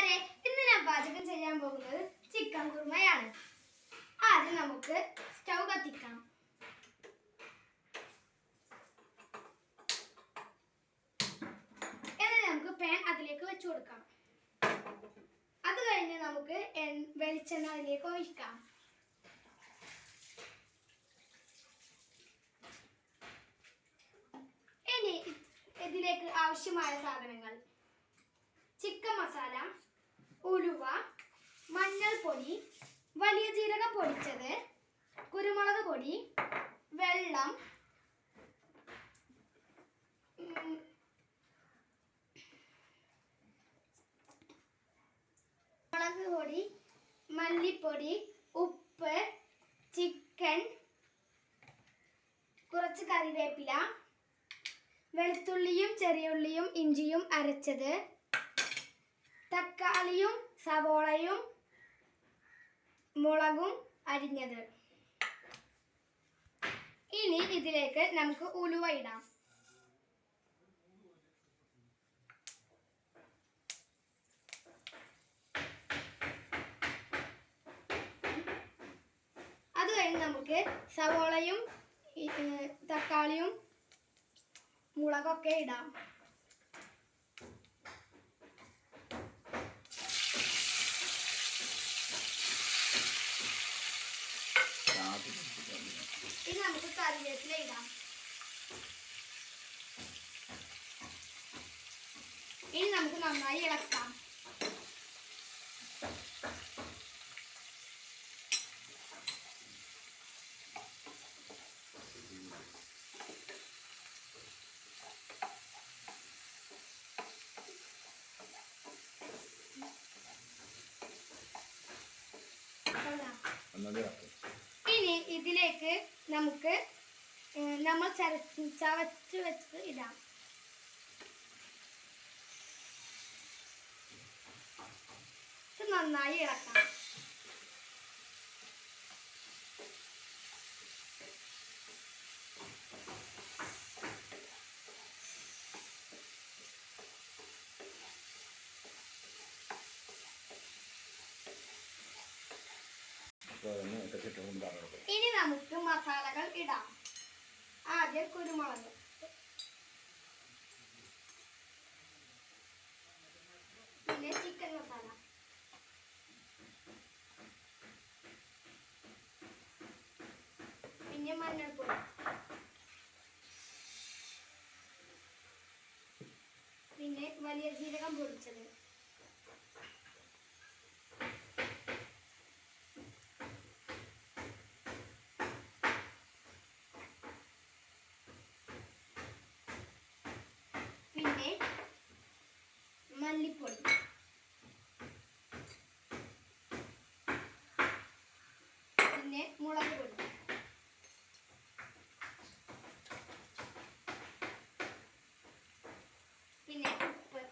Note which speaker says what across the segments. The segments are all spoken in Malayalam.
Speaker 1: കൂട്ടുകാരെ ഇന്ന് ഞാൻ പാചകം ചെയ്യാൻ പോകുന്നത് ചിക്കൻ കുറുമയാണ്. ആദ്യം നമുക്ക് സ്റ്റൗ കത്തിക്കാം. എന്നിട്ട് നമുക്ക് പാൻ അതിലേക്ക് വെച്ചു കൊടുക്കാം. അത് കഴിഞ്ഞ് നമുക്ക് വെളിച്ചെണ്ണ അതിലേക്ക് ഒഴിക്കാം. ഇനി ഇതിലേക്ക് ആവശ്യമായ സാധനങ്ങൾ. ചിക്കൻ മസാല മഞ്ഞൾപ്പൊടി വലിയ ജീരക പൊടിച്ചത് കുരുമുളക് പൊടി വെള്ളം മുളക് പൊടി മല്ലിപ്പൊടി ഉപ്പ് ചിക്കൻ കുറച്ച് കറിവേപ്പില വെളുത്തുള്ളിയും ചെറിയുള്ളിയും ഇഞ്ചിയും അരച്ചത് തക്കാളിയും സവോളയും മുളകും അരിഞ്ഞത്. ഇനി ഇതിലേക്ക് നമുക്ക് ഉലുവ ഇടാം. അത് കഴിഞ്ഞ് നമുക്ക് സവോളയും തക്കാളിയും മുളകൊക്കെ ഇടാം. ഇനി നമുക്ക് കറിവേപ്പില ഇടാം. ഇനി നമുക്ക് നന്നായി ഇളക്കാം കൊള്ളാം. ഇനി ഇതിലേക്ക് നമുക്ക് നമ്മൾ ചര ചവച്ച് വെച്ച് ഇടാം. നന്നായി ഇളക്കാം ഇനി നമുക്ക് മസാലകൾ ഇടാം ആദ്യം കുരുമുളക് പിന്നെ ചിക്കൻ മസാല. പിന്നെ മഞ്ഞൾപ്പൊടി. പിന്നെ വലിയ ജീരകം പൊടിച്ചത് പിന്നെ മല്ലിപ്പൊടി പിന്നെ മുളക് പൊടി. പിന്നെ ഉപ്പ്.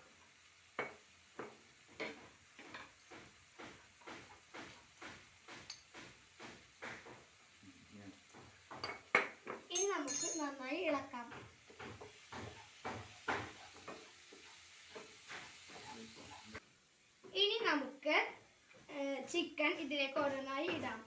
Speaker 1: ഇനി നമുക്ക് നന്നായി ഇളക്കാം. ഇനി നമുക്ക് ചിക്കൻ ഇതിലേക്ക് ഓരോന്നായി ഇടാം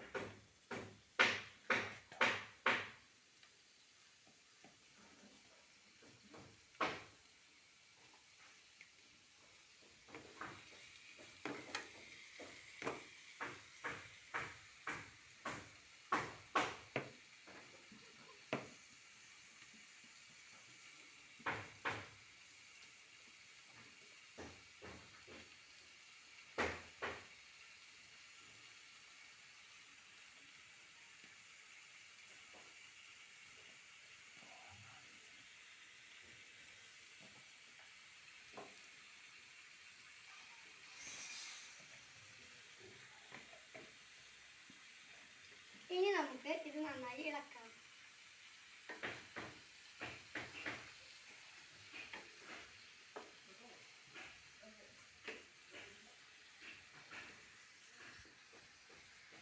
Speaker 1: ഇനി നമുക്ക് ഇത് നന്നായി ഇളക്കാം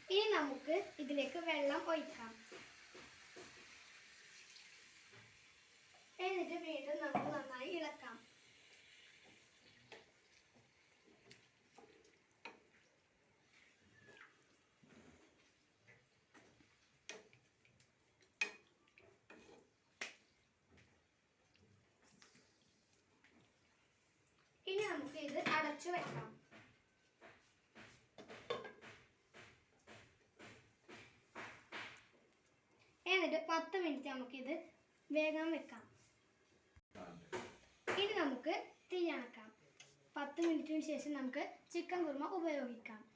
Speaker 1: ഇനി നമുക്ക് ഇതിലേക്ക് വെള്ളം ഒഴിക്കാം. എന്നിട്ട് അടച്ചു വെക്കാം. എന്നിട്ട് പത്ത് മിനിറ്റ് നമുക്കിത് വേഗം വെക്കാം. ഇനി നമുക്ക് തീയണക്കാം. പത്ത് മിനിറ്റിന് ശേഷം നമുക്ക് ചിക്കൻ കുറുമ ഉപയോഗിക്കാം.